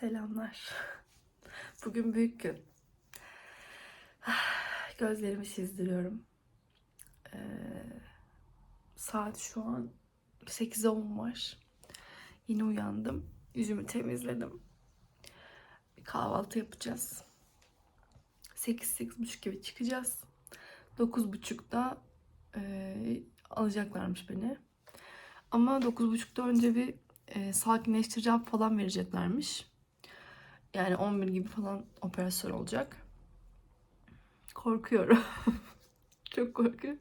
Selamlar. Bugün büyük gün. Gözlerimi çizdiriyorum. Ee, saat şu an 8'e 10 var. Yeni uyandım. Yüzümü temizledim. Bir kahvaltı yapacağız. 8-8.30 gibi çıkacağız. 9.30'da e, alacaklarmış beni. Ama 9.30'da önce bir e, sakinleştirici falan vereceklermiş. Yani 11 gibi falan operasyon olacak. Korkuyorum. Çok korkuyorum.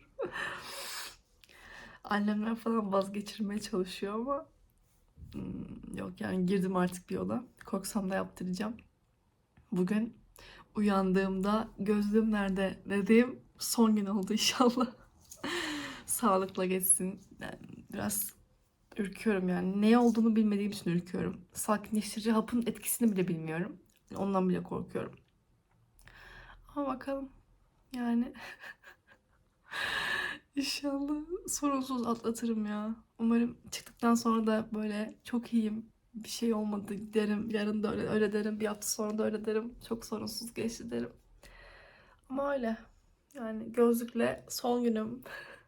Annemler falan vazgeçirmeye çalışıyor ama hmm, yok yani girdim artık bir yola. Korksam da yaptıracağım. Bugün uyandığımda gözlüğüm nerede dediğim son gün oldu inşallah. Sağlıkla geçsin. Yani biraz ürküyorum yani. Ne olduğunu bilmediğim için ürküyorum. Sakinleştirici hapın etkisini bile bilmiyorum. Ondan bile korkuyorum. Ama bakalım. Yani inşallah sorunsuz atlatırım ya. Umarım çıktıktan sonra da böyle çok iyiyim. Bir şey olmadı derim. Yarın da öyle, öyle derim. Bir hafta sonra da öyle derim. Çok sorunsuz geçti derim. Ama öyle. Yani gözlükle son günüm.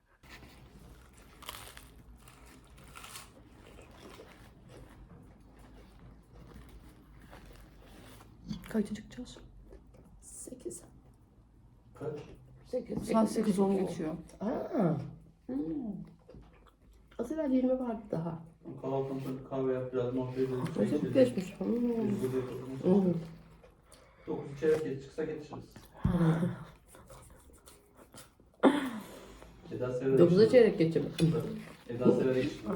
Kaçta çıkacağız? 8. Kaç? 8. Saat 8-10 geçiyor. Aa. Hmm. Az evvel 20 vardı daha. Bir kahve yap, biraz muhabbet edelim. çay Çok içelim. geçmiş. Hmm. Biz. Hmm. Dokuz çeyrek geç çıksak yetişiriz. Eda Sever'e 9'a çeyrek geçim. Eda Sever'e yetişiriz.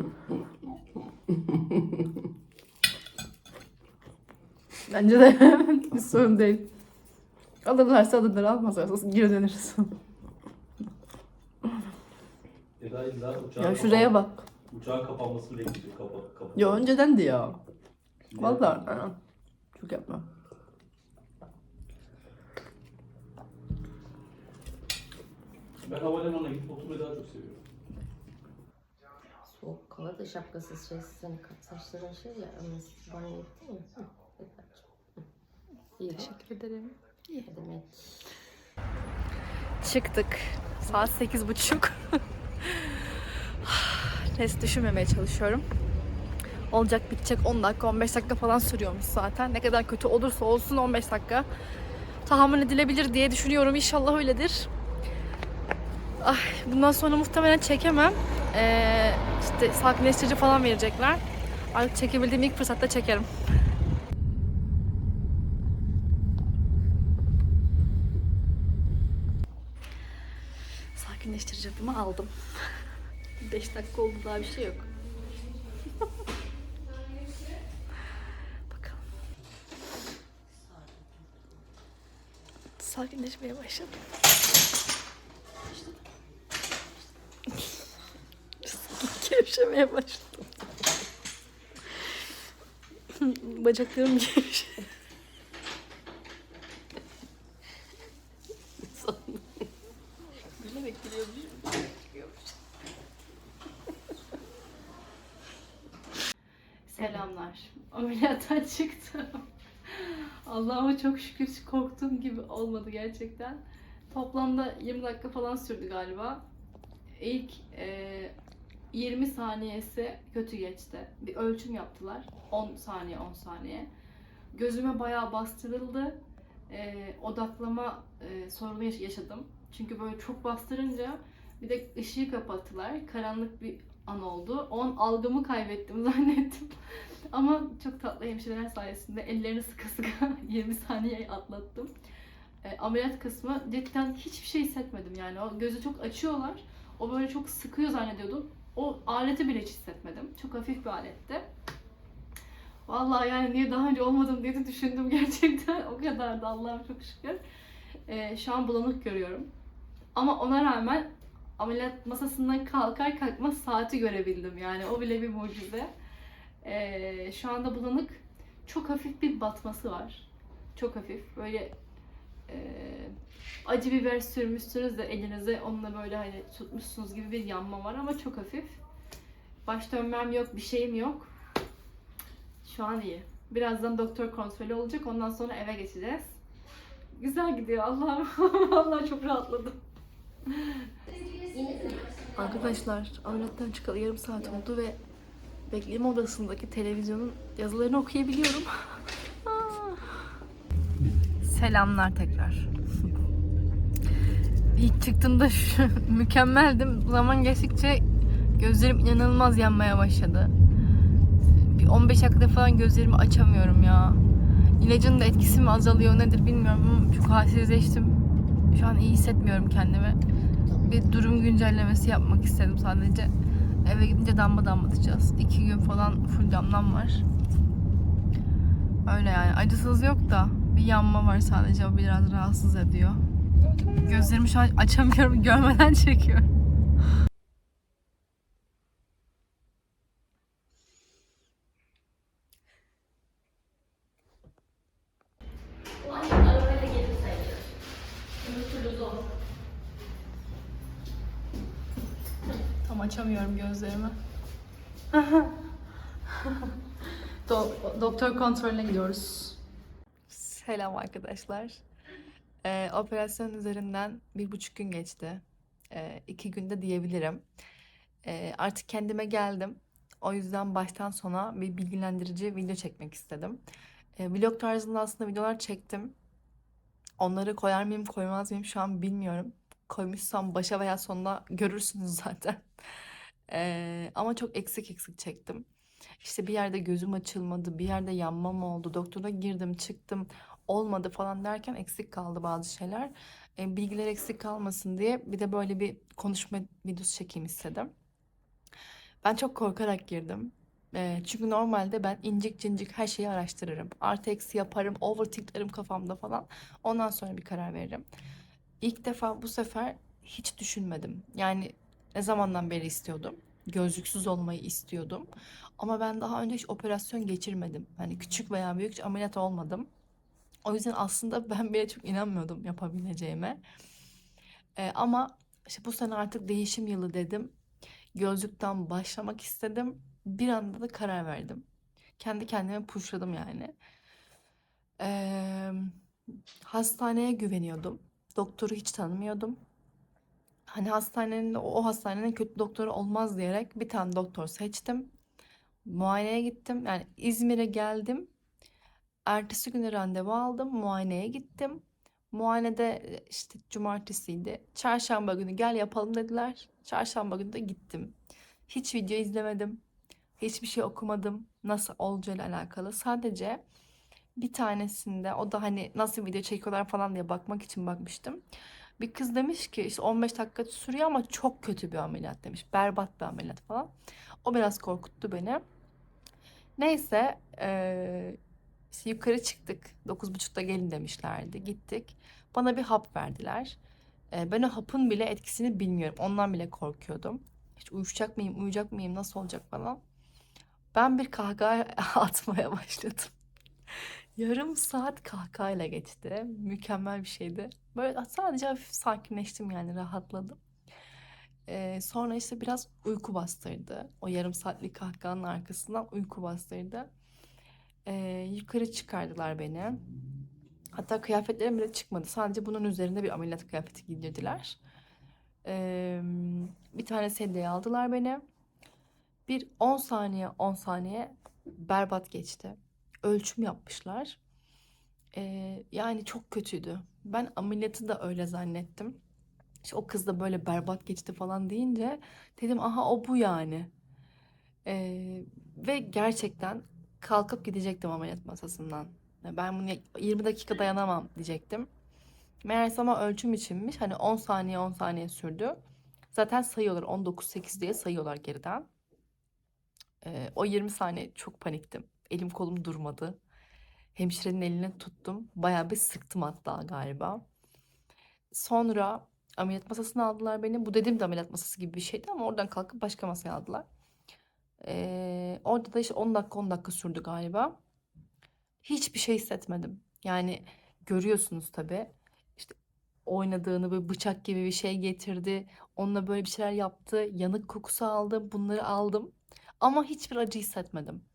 Bence de bir sorun değil. Alırlarsa alırlar, almazlarsa geri döneriz. Eda illa uçağın, ya şuraya bak. uçağın kapanmasını bekliyor. Kapa, kapa. Ya önceden de ya. Şimdi Vallahi aa, çok yapma. Ben havalimanına gidip oturmayı daha çok seviyorum. Soğuk kala da şapkasız şey senin saçların şey ya. Ama banyo etti mi? İyi. Teşekkür ederim. Ne demek? Çıktık. Saat sekiz buçuk. Neyse düşünmemeye çalışıyorum. Olacak bitecek 10 dakika 15 dakika falan sürüyormuş zaten. Ne kadar kötü olursa olsun 15 dakika tahammül edilebilir diye düşünüyorum. İnşallah öyledir. Ay, bundan sonra muhtemelen çekemem. Ee, işte sakinleştirici falan verecekler. Artık çekebildiğim ilk fırsatta çekerim. Hapımı aldım. 5 dakika oldu daha bir şey yok. Bakalım. Sakinleşmeye başladım. Gevşemeye başladım. Bacaklarım gevşedi. Çıktım. Allah'ıma çok şükür korktuğum gibi olmadı gerçekten. Toplamda 20 dakika falan sürdü galiba. İlk e, 20 saniyesi kötü geçti. Bir ölçüm yaptılar. 10 saniye 10 saniye. Gözüme bayağı bastırıldı. E, odaklama e, sorunu yaş- yaşadım. Çünkü böyle çok bastırınca bir de ışığı kapattılar. Karanlık bir an oldu. O algımı kaybettim zannettim. Ama çok tatlı hemşireler sayesinde ellerini sıkı sıkı 20 saniye atlattım. E, ameliyat kısmı cidden hiçbir şey hissetmedim yani. O gözü çok açıyorlar. O böyle çok sıkıyor zannediyordum. O aleti bile hiç hissetmedim. Çok hafif bir aletti. Vallahi yani niye daha önce olmadım diye de düşündüm gerçekten. O kadar da Allah'ım çok şükür. E, şu an bulanık görüyorum. Ama ona rağmen ameliyat masasından kalkar kalkmaz saati görebildim. Yani o bile bir mucize. Ee, şu anda bulanık. Çok hafif bir batması var. Çok hafif. Böyle e, acı biber sürmüşsünüz de elinize onunla böyle hani tutmuşsunuz gibi bir yanma var ama çok hafif. Baş dönmem yok, bir şeyim yok. Şu an iyi. Birazdan doktor kontrolü olacak. Ondan sonra eve geçeceğiz. Güzel gidiyor Allah'ım. Vallahi çok rahatladım. Arkadaşlar ameliyattan çıkalı yarım saat oldu ve bekleme odasındaki televizyonun yazılarını okuyabiliyorum. Selamlar tekrar. İlk çıktığımda şu, mükemmeldim. Zaman geçtikçe gözlerim inanılmaz yanmaya başladı. Bir 15 dakikada falan gözlerimi açamıyorum ya. İlacın da etkisi mi azalıyor nedir bilmiyorum çok halsizleştim. Şu an iyi hissetmiyorum kendimi. Bir durum güncellemesi yapmak istedim sadece. Eve gidince damla damlatacağız. İki gün falan full damlam var. Öyle yani. Acısız yok da bir yanma var sadece. O biraz rahatsız ediyor. Gözlerimi şu an açamıyorum. Görmeden çekiyorum. Tam açamıyorum gözlerimi. Do- doktor kontrolüne gidiyoruz. Selam arkadaşlar. Ee, operasyon üzerinden bir buçuk gün geçti. Ee, iki günde diyebilirim. Ee, artık kendime geldim. O yüzden baştan sona bir bilgilendirici video çekmek istedim. Ee, vlog tarzında aslında videolar çektim. Onları koyar mıyım koymaz mıyım şu an bilmiyorum. Koymuşsam başa veya sonuna görürsünüz zaten. Ee, ama çok eksik eksik çektim. İşte bir yerde gözüm açılmadı, bir yerde yanmam oldu. Doktora girdim, çıktım, olmadı falan derken eksik kaldı bazı şeyler. Ee, bilgiler eksik kalmasın diye bir de böyle bir konuşma videosu çekeyim istedim. Ben çok korkarak girdim. Ee, çünkü normalde ben incik cincik her şeyi araştırırım. Artı eksi yaparım, overthinklerim kafamda falan. Ondan sonra bir karar veririm. İlk defa bu sefer hiç düşünmedim. Yani ne zamandan beri istiyordum. Gözlüksüz olmayı istiyordum. Ama ben daha önce hiç operasyon geçirmedim. Hani küçük veya büyük ameliyat olmadım. O yüzden aslında ben bile çok inanmıyordum yapabileceğime. Ee, ama işte bu sene artık değişim yılı dedim. Gözlükten başlamak istedim. Bir anda da karar verdim. Kendi kendime pushladım yani. Ee, hastaneye güveniyordum. Doktoru hiç tanımıyordum. Hani hastanenin o hastanenin kötü doktoru olmaz diyerek bir tane doktor seçtim. Muayeneye gittim. Yani İzmir'e geldim. Ertesi günü randevu aldım. Muayeneye gittim. Muayenede e, işte cumartesiydi. Çarşamba günü gel yapalım dediler. Çarşamba günü de gittim. Hiç video izlemedim. Hiçbir şey okumadım. Nasıl olacağıyla alakalı. Sadece bir tanesinde o da hani nasıl video çekiyorlar falan diye bakmak için bakmıştım. Bir kız demiş ki işte 15 dakika sürüyor ama çok kötü bir ameliyat demiş. Berbat bir ameliyat falan. O biraz korkuttu beni. Neyse eee, işte yukarı çıktık. 9.30'da gelin demişlerdi. Gittik. Bana bir hap verdiler. Eee, ben o hapın bile etkisini bilmiyorum. Ondan bile korkuyordum. Hiç uyuşacak mıyım, uyuyacak mıyım, nasıl olacak falan. Ben bir kahkaha atmaya başladım. Yarım saat kahkahayla geçti. Mükemmel bir şeydi. Böyle sadece hafif sakinleştim yani rahatladım. Ee, sonra işte biraz uyku bastırdı. O yarım saatlik kahkahanın arkasından uyku bastırdı. Ee, yukarı çıkardılar beni. Hatta kıyafetlerim bile çıkmadı. Sadece bunun üzerinde bir ameliyat kıyafeti giydirdiler. Ee, bir tane sedyeye aldılar beni. Bir 10 saniye 10 saniye berbat geçti. Ölçüm yapmışlar. Ee, yani çok kötüydü. Ben ameliyatı da öyle zannettim. İşte o kız da böyle berbat geçti falan deyince dedim aha o bu yani. Ee, ve gerçekten kalkıp gidecektim ameliyat masasından. Ben bunu 20 dakika dayanamam diyecektim. Meğerse ama ölçüm içinmiş. Hani 10 saniye 10 saniye sürdü. Zaten sayıyorlar 19-8 diye sayıyorlar geriden. Ee, o 20 saniye çok paniktim. Elim kolum durmadı. Hemşirenin elini tuttum. Bayağı bir sıktım hatta galiba. Sonra ameliyat masasına aldılar beni. Bu dediğim de ameliyat masası gibi bir şeydi ama oradan kalkıp başka masaya aldılar. Ee, orada da işte 10 dakika 10 dakika sürdü galiba. Hiçbir şey hissetmedim. Yani görüyorsunuz tabii. İşte oynadığını böyle bıçak gibi bir şey getirdi. Onunla böyle bir şeyler yaptı. Yanık kokusu aldım. Bunları aldım. Ama hiçbir acı hissetmedim.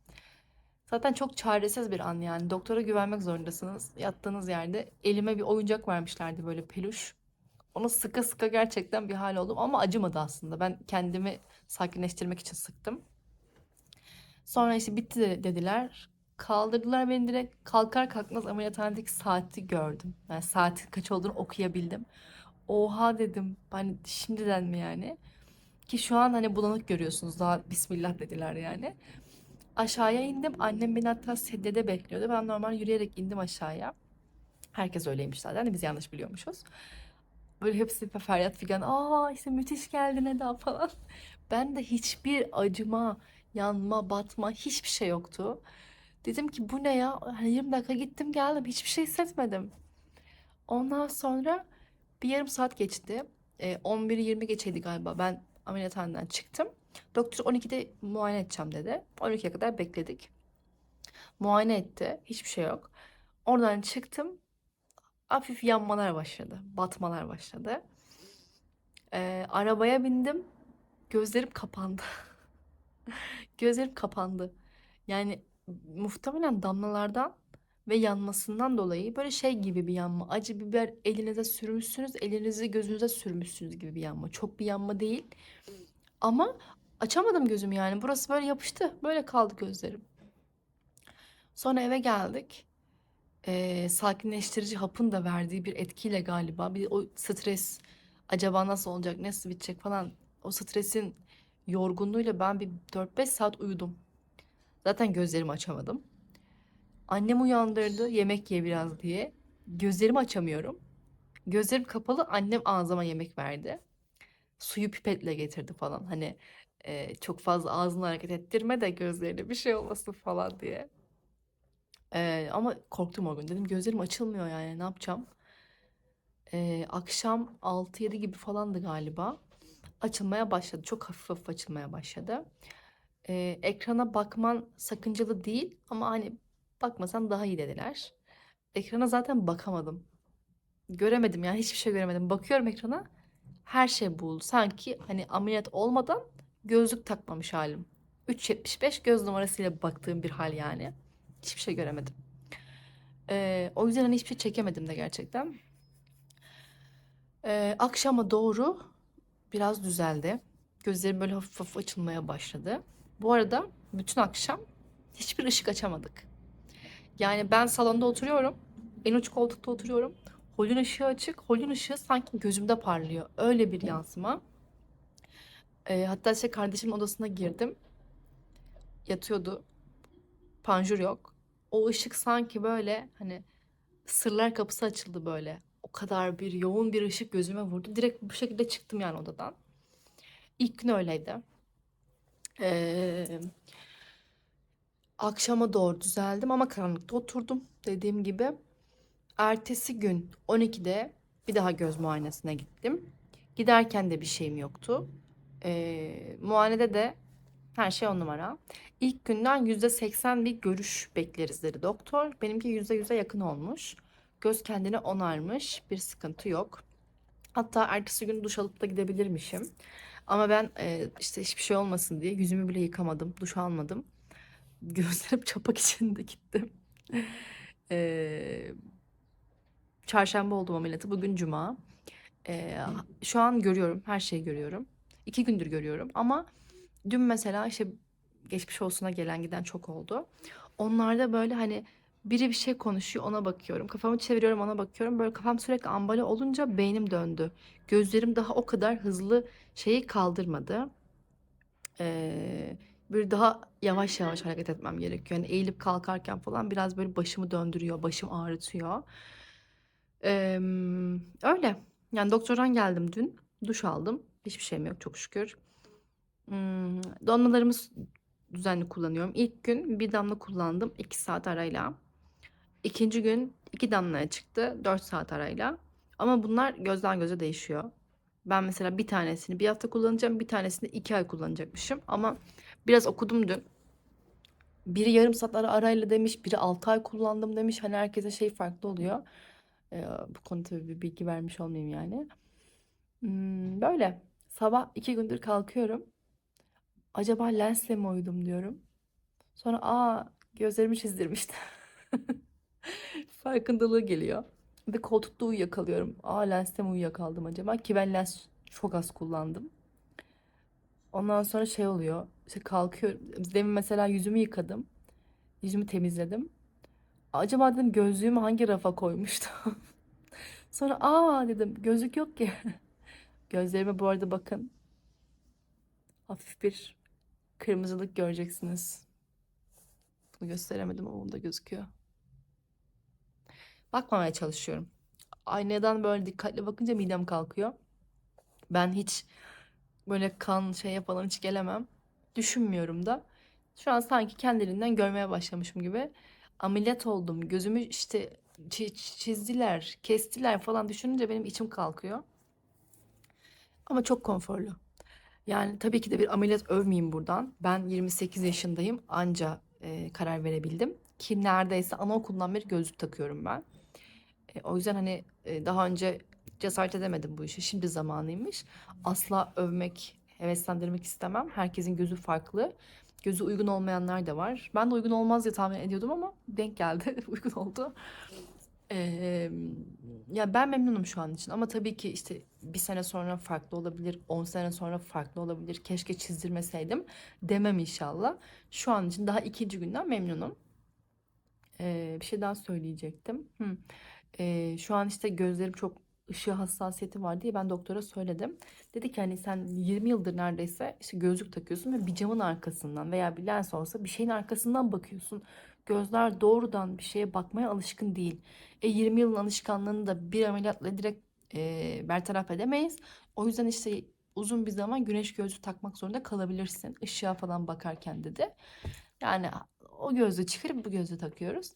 Zaten çok çaresiz bir an yani. Doktora güvenmek zorundasınız. Yattığınız yerde elime bir oyuncak vermişlerdi böyle peluş. Onu sıka sıka gerçekten bir hal oldum ama acımadı aslında. Ben kendimi sakinleştirmek için sıktım. Sonra işte bitti de- dediler. Kaldırdılar beni direkt. Kalkar kalkmaz ameliyathanedeki saati gördüm. Yani saatin kaç olduğunu okuyabildim. Oha dedim. Hani şimdiden mi yani? Ki şu an hani bulanık görüyorsunuz. Daha bismillah dediler yani. Aşağıya indim. Annem beni hatta sedyede bekliyordu. Ben normal yürüyerek indim aşağıya. Herkes öyleymiş zaten. Biz yanlış biliyormuşuz. Böyle hepsi feryat figan. Aa işte müthiş geldin Eda falan. Ben de hiçbir acıma, yanma, batma hiçbir şey yoktu. Dedim ki bu ne ya? Hani 20 dakika gittim geldim. Hiçbir şey hissetmedim. Ondan sonra bir yarım saat geçti. E, 11'i 20 geçeydi galiba. Ben ameliyathaneden çıktım. Doktor 12'de muayene edeceğim dedi. 12'ye kadar bekledik. Muayene etti. Hiçbir şey yok. Oradan çıktım. Hafif yanmalar başladı. Batmalar başladı. E, arabaya bindim. Gözlerim kapandı. Gözlerim kapandı. Yani muhtemelen damlalardan ve yanmasından dolayı böyle şey gibi bir yanma. Acı biber elinize sürmüşsünüz, elinizi gözünüze sürmüşsünüz gibi bir yanma. Çok bir yanma değil. Ama açamadım gözümü yani. Burası böyle yapıştı. Böyle kaldı gözlerim. Sonra eve geldik. Ee, sakinleştirici hapın da verdiği bir etkiyle galiba. Bir o stres acaba nasıl olacak, nasıl bitecek falan. O stresin yorgunluğuyla ben bir 4-5 saat uyudum. Zaten gözlerimi açamadım. Annem uyandırdı yemek ye biraz diye. Gözlerimi açamıyorum. Gözlerim kapalı annem ağzıma yemek verdi. Suyu pipetle getirdi falan. Hani e, çok fazla ağzını hareket ettirme de gözlerine bir şey olmasın falan diye. E, ama korktum o gün. Dedim gözlerim açılmıyor yani ne yapacağım? E, akşam 6-7 gibi falandı galiba. Açılmaya başladı. Çok hafif hafif açılmaya başladı. E, ekrana bakman sakıncalı değil ama hani bakmasan daha iyi dediler. Ekrana zaten bakamadım. Göremedim yani hiçbir şey göremedim. Bakıyorum ekrana her şey buğulu. Sanki hani ameliyat olmadan gözlük takmamış halim. 3.75 göz numarasıyla baktığım bir hal yani. Hiçbir şey göremedim. Ee, o yüzden hani hiçbir şey çekemedim de gerçekten. Ee, akşama doğru biraz düzeldi. Gözlerim böyle hafif hafif açılmaya başladı. Bu arada bütün akşam hiçbir ışık açamadık. Yani ben salonda oturuyorum. En uç koltukta oturuyorum. Holün ışığı açık. Holün ışığı sanki gözümde parlıyor. Öyle bir yansıma. Ee, hatta şey kardeşimin odasına girdim. Yatıyordu. Panjur yok. O ışık sanki böyle hani sırlar kapısı açıldı böyle. O kadar bir yoğun bir ışık gözüme vurdu. Direkt bu şekilde çıktım yani odadan. İlk gün öyleydi. Ee, akşama doğru düzeldim ama karanlıkta oturdum dediğim gibi. Ertesi gün 12'de bir daha göz muayenesine gittim. Giderken de bir şeyim yoktu. Ee, muayenede de her şey on numara. İlk günden %80 bir görüş bekleriz dedi doktor. Benimki %100'e yakın olmuş. Göz kendini onarmış. Bir sıkıntı yok. Hatta ertesi gün duş alıp da gidebilirmişim. Ama ben e, işte hiçbir şey olmasın diye yüzümü bile yıkamadım. Duş almadım. Gözlerim çapak içinde gittim. Ee, çarşamba oldum ameliyatı. Bugün cuma. Ee, şu an görüyorum. Her şeyi görüyorum. İki gündür görüyorum. Ama dün mesela işte geçmiş olsuna gelen giden çok oldu. Onlarda böyle hani biri bir şey konuşuyor ona bakıyorum. Kafamı çeviriyorum ona bakıyorum. Böyle kafam sürekli ambale olunca beynim döndü. Gözlerim daha o kadar hızlı şeyi kaldırmadı. Ee, böyle daha yavaş yavaş hareket etmem gerekiyor. Yani eğilip kalkarken falan biraz böyle başımı döndürüyor, başım ağrıtıyor. Ee, öyle. Yani doktordan geldim dün. Duş aldım. Hiçbir şeyim yok çok şükür. Hmm, donmalarımı düzenli kullanıyorum. İlk gün bir damla kullandım 2 saat arayla. İkinci gün iki damlaya çıktı 4 saat arayla. Ama bunlar gözden göze değişiyor. Ben mesela bir tanesini bir hafta kullanacağım, bir tanesini iki ay kullanacakmışım. Ama biraz okudum dün. Biri yarım saat ara arayla demiş, biri 6 ay kullandım demiş. Hani herkese şey farklı oluyor. Ee, bu konuda tabii bir bilgi vermiş olmayayım yani. Hmm, böyle. Sabah iki gündür kalkıyorum. Acaba lensle mi uyudum diyorum. Sonra aa Gözlerimi çizdirmişti. Farkındalığı geliyor. De koltukta uyuyakalıyorum. Aa lenste mi uyuyakaldım acaba? Ki ben lens çok az kullandım. Ondan sonra şey oluyor. İşte kalkıyorum. Demin mesela yüzümü yıkadım. Yüzümü temizledim. Acaba dedim gözlüğümü hangi rafa koymuştum? Sonra aa dedim gözlük yok ki. Gözlerime bu arada bakın. Hafif bir kırmızılık göreceksiniz. Bunu gösteremedim ama bunda gözüküyor. Bakmamaya çalışıyorum. Aynadan böyle dikkatli bakınca midem kalkıyor. Ben hiç böyle kan şeye falan hiç gelemem. Düşünmüyorum da. Şu an sanki kendiliğinden görmeye başlamışım gibi. Ameliyat oldum. Gözümü işte çi- çizdiler, kestiler falan düşününce benim içim kalkıyor. Ama çok konforlu. Yani tabii ki de bir ameliyat övmeyeyim buradan. Ben 28 yaşındayım. Anca e, karar verebildim. Ki neredeyse anaokulundan beri gözlük takıyorum ben. E, o yüzden hani e, daha önce cesaret edemedim bu işe. Şimdi zamanıymış. Asla övmek, heveslendirmek istemem. Herkesin gözü farklı. Gözü uygun olmayanlar da var. Ben de uygun olmaz diye tahmin ediyordum ama denk geldi. uygun oldu. Eee, ya ben memnunum şu an için ama tabii ki işte bir sene sonra farklı olabilir, 10 sene sonra farklı olabilir. Keşke çizdirmeseydim demem inşallah. Şu an için daha ikinci günden memnunum. Eee, bir şey daha söyleyecektim. Hı. Eee, şu an işte gözlerim çok ışığa hassasiyeti var diye ben doktora söyledim. Dedi ki hani sen 20 yıldır neredeyse işte gözlük takıyorsun ve bir camın arkasından veya bir lens olsa bir şeyin arkasından bakıyorsun. Gözler doğrudan bir şeye bakmaya alışkın değil. E 20 yılın alışkanlığını da bir ameliyatla direkt e, bertaraf edemeyiz. O yüzden işte uzun bir zaman güneş gözlüğü takmak zorunda kalabilirsin. Işığa falan bakarken dedi. Yani o gözlüğü çıkarıp bu gözlüğü takıyoruz.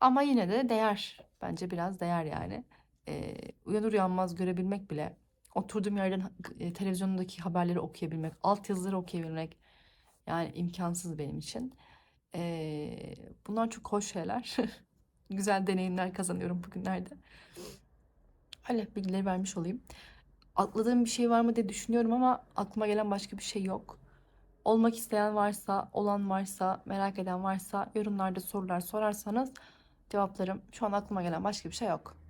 Ama yine de değer. Bence biraz değer yani. E, uyanır uyanmaz görebilmek bile. Oturduğum yerden e, televizyondaki haberleri okuyabilmek, altyazıları okuyabilmek. Yani imkansız benim için. E, bunlar çok hoş şeyler. Güzel deneyimler kazanıyorum bugünlerde. Öyle bilgileri vermiş olayım. Atladığım bir şey var mı diye düşünüyorum ama aklıma gelen başka bir şey yok. Olmak isteyen varsa, olan varsa, merak eden varsa yorumlarda sorular sorarsanız cevaplarım. Şu an aklıma gelen başka bir şey yok.